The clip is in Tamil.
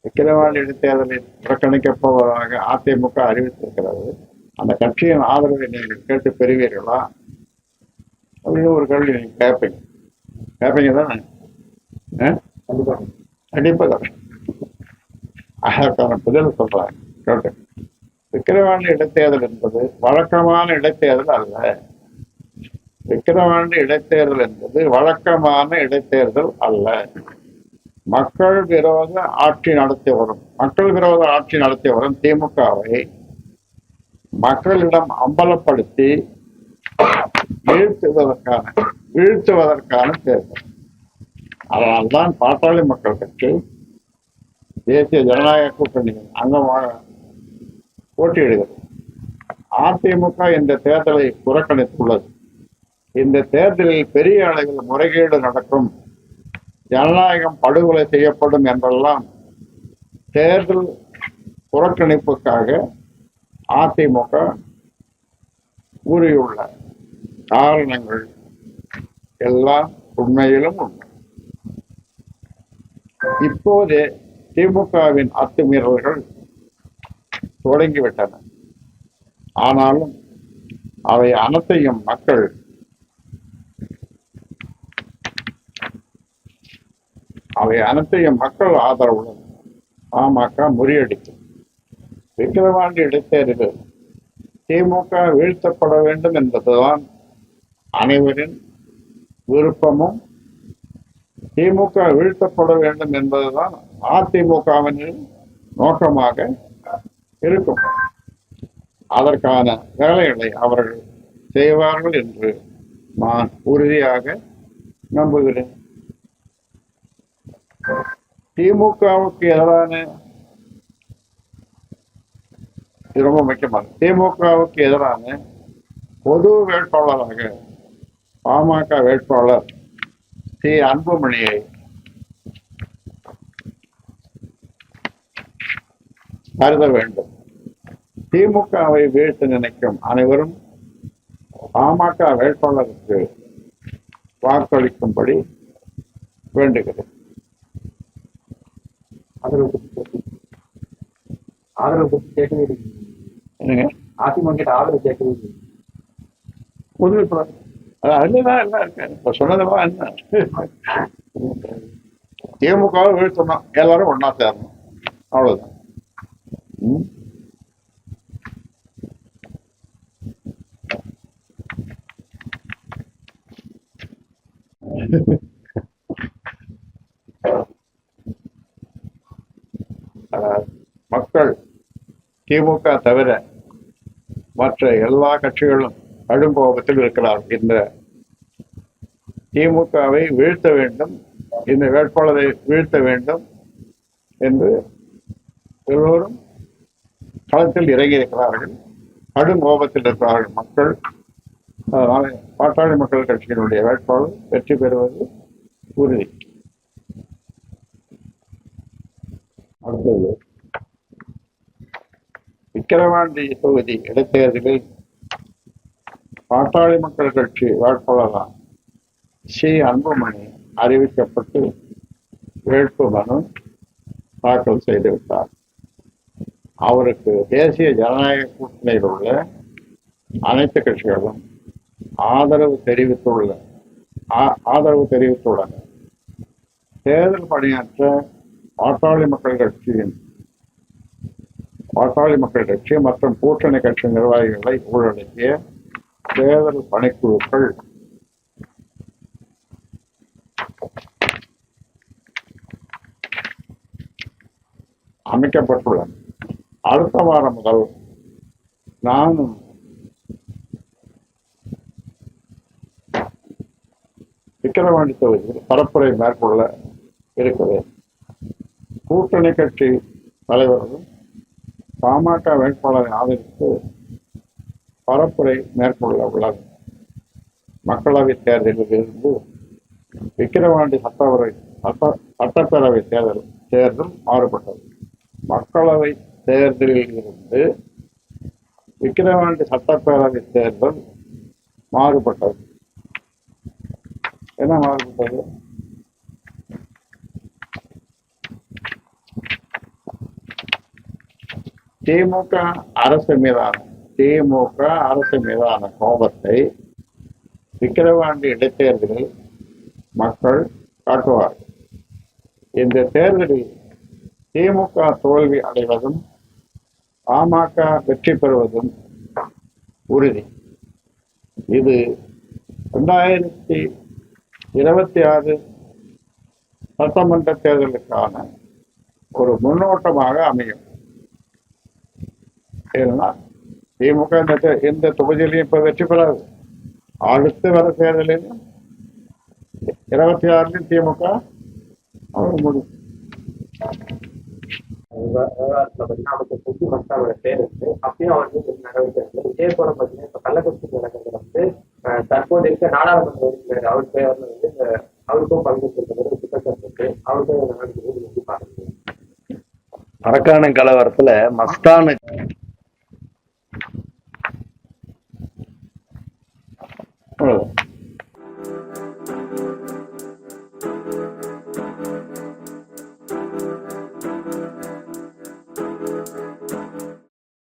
விக்கிரவாண்டி இடைத்தேர்தலில் புறக்கணிக்கப் போவதாக அதிமுக அறிவித்திருக்கிறது. அந்த கட்சியின் ஆதரவை நீங்கள் கேட்டு பெறுவீர்களா? அப்படின்னு ஒரு கேள்வி நீங்கள் கேட்பீங்க. கேட்பீங்க தானே? கண்டிப்பாக கண்டிப்பா. அதற்கான பதில் சொல்றேன் கேட்டு விக்கிரவாண்டி இடைத்தேர்தல் என்பது வழக்கமான இடைத்தேர்தல் அல்ல. விக்கிரவாண்டி இடைத்தேர்தல் என்பது வழக்கமான இடைத்தேர்தல் அல்ல. மக்கள் விரோத ஆட்சி நடத்தி வரும் மக்கள் விரோத ஆட்சி நடத்தி வரும் திமுகவை மக்களிடம் அம்பலப்படுத்தி வீழ்த்துவதற்கான வீழ்த்துவதற்கான தேர்தல். அதனால்தான் பாட்டாளி மக்கள் கட்சி தேசிய ஜனநாயக கூட்டணியில் அங்கமாக போட்டியிடுகிறது. அதிமுக இந்த தேர்தலை புறக்கணித்துள்ளது. இந்த தேர்தலில் பெரிய அளவில் முறைகேடு நடக்கும் ஜனநாயகம் படுகொலை செய்யப்படும் என்றெல்லாம் தேர்தல் புறக்கணிப்புக்காக அதிமுக கூறியுள்ள காரணங்கள் எல்லாம் உண்மையிலும் உண்டு. இப்போதே திமுகவின் அத்துமீறல்கள் தொடங்கிவிட்டன. ஆனாலும் அவை அனைத்தையும் மக்கள் அவை அனைத்தையும் மக்கள் ஆதரவுடன் பாமக முறியடித்தது. விக்கிரவாண்டி இடைத்தேர்தலில் திமுக வீழ்த்தப்பட வேண்டும் என்பதுதான் அனைவரின் விருப்பமும். திமுக வீழ்த்தப்பட வேண்டும் என்பதுதான் அதிமுகவின் நோக்கமாக இருக்கும். அதற்கான வேலைகளை அவர்கள் செய்வார்கள் என்று நான் உறுதியாக நம்புகிறேன். திமுகவுக்கு எதிரான இது ரொம்ப முக்கியமானது திமுகவுக்கு எதிரான பொது வேட்பாளராக பாமக வேட்பாளர் சி. அன்புமணியை கருத வேண்டும். திமுகவை வீழ்த்து நினைக்கும் அனைவரும் பாமக வேட்பாளருக்கு வாக்களிக்கும்படி வேண்டுகிறேன். ஆதரவு கேட்டு ஆதரவு பற்றி கேட்கவே இல்லை என்னங்க? அதிமுக கிட்ட ஆதரவு கேட்கவே இல்லை புது அதுலதான் எல்லாம் இருக்கு. இப்ப சொன்னதெல்லாம் என்ன திமுகவை வீழ்த்தணும் எல்லாரும் ஒண்ணா சேரணும். அவ்வளவுதான். மக்கள் திமுக தவிர மற்ற எல்லா கட்சிகளும் கடும் கோபத்தில் இருக்கிறார் இந்த திமுகவை வீழ்த்த வேண்டும் இந்த வேட்பாளரை வீழ்த்த வேண்டும் என்று எல்லோரும் களத்தில் இறங்கியிருக்கிறார்கள். கடும் கோபத்தில் இருக்கிறார்கள் மக்கள். அதனால் பாட்டாளி மக்கள் கட்சியினுடைய வேட்பாளர் வெற்றி பெறுவது உறுதி. அடுத்தது. விக்கிரவாண்டி தொகுதி இடைத்தேர்தலில் பாட்டாளி மக்கள் கட்சி வேட்பாளராக சி. அன்புமணி அறிவிக்கப்பட்டு வேட்பு மனு தாக்கல் செய்துவிட்டார். அவருக்கு தேசிய ஜனநாயக கூட்டணியில் உள்ள அனைத்து கட்சிகளும் ஆதரவு தெரிவித்துள்ள ஆ- ஆதரவு தெரிவித்துள்ளனர். தேர்தல் பணியாற்ற பாட்டாளி மக்கள் கட்சியின் பாட்டாளி மக்கள் கட்சி மற்றும் கூட்டணி கட்சி நிர்வாகிகளை உள்ளடக்கிய தேர்தல் பணிக்குழுக்கள். அமைக்கப்பட்டுள்ளன. அடுத்த வாரம் முதல் நானும் விக்கிரவாண்டி தொகுதியில் பரப்புரை மேற்கொள்ள இருக்கிறேன். கூட்டணி கட்சி தலைவர்களும் பாமக வேட்பாளரை ஆதரித்து பரப்புரை மேற்கொள்ள உள்ளது மக்களவைத் தேர்தலில் இருந்து விக்கிரவாண்டி சட்டவரை சட்ட சட்டப்பேரவை தேர்தல் தேர்தல் மாறுபட்டது. மக்களவை தேர்தலில் இருந்து விக்கிரவாண்டி சட்டப்பேரவை தேர்தல் மாறுபட்டது. என்ன மாறுபட்டது? திமுக அரசு மீதான திமுக அரசு மீதான கோபத்தை விக்கிரவாண்டி இடைத்தேர்தலில் மக்கள் காட்டுவார்கள். இந்த தேர்தலில் திமுக தோல்வி அடைவதும் பாமக வெற்றி பெறுவதும் உறுதி. இது ரெண்டாயிரத்தி இருபத்தி ஆறு சட்டமன்ற தேர்தலுக்கான ஒரு முன்னோட்டமாக அமையும். ஏன்னா திமுக இந்த தே- இந்த தொகுதியிலையும் இப்ப வெற்றி பெறாது அடுத்து வர தேர்தலிலும் இருபத்தி ஆறுலையும் திமுக அவர் முடியும் விவ- விவகாரத்துல அவருக்கு பேர் இருக்கு அப்பயும் அவர் வந்து நடவடிக்கை இருக்கு இதே போல பாத்தீங்கன்னா இப்ப கள்ளக்குறிச்சி நடக்கிறது வந்து தற்போது இருக்க நாடாளுமன்ற உறுப்பினர் அவர் வந்து அவருக்கும் பங்கேற்கிறது குற்றச்சாட்டு இருக்கு அவருக்கும் நடவடிக்கை கலவரத்துல மஸ்தானு Oh.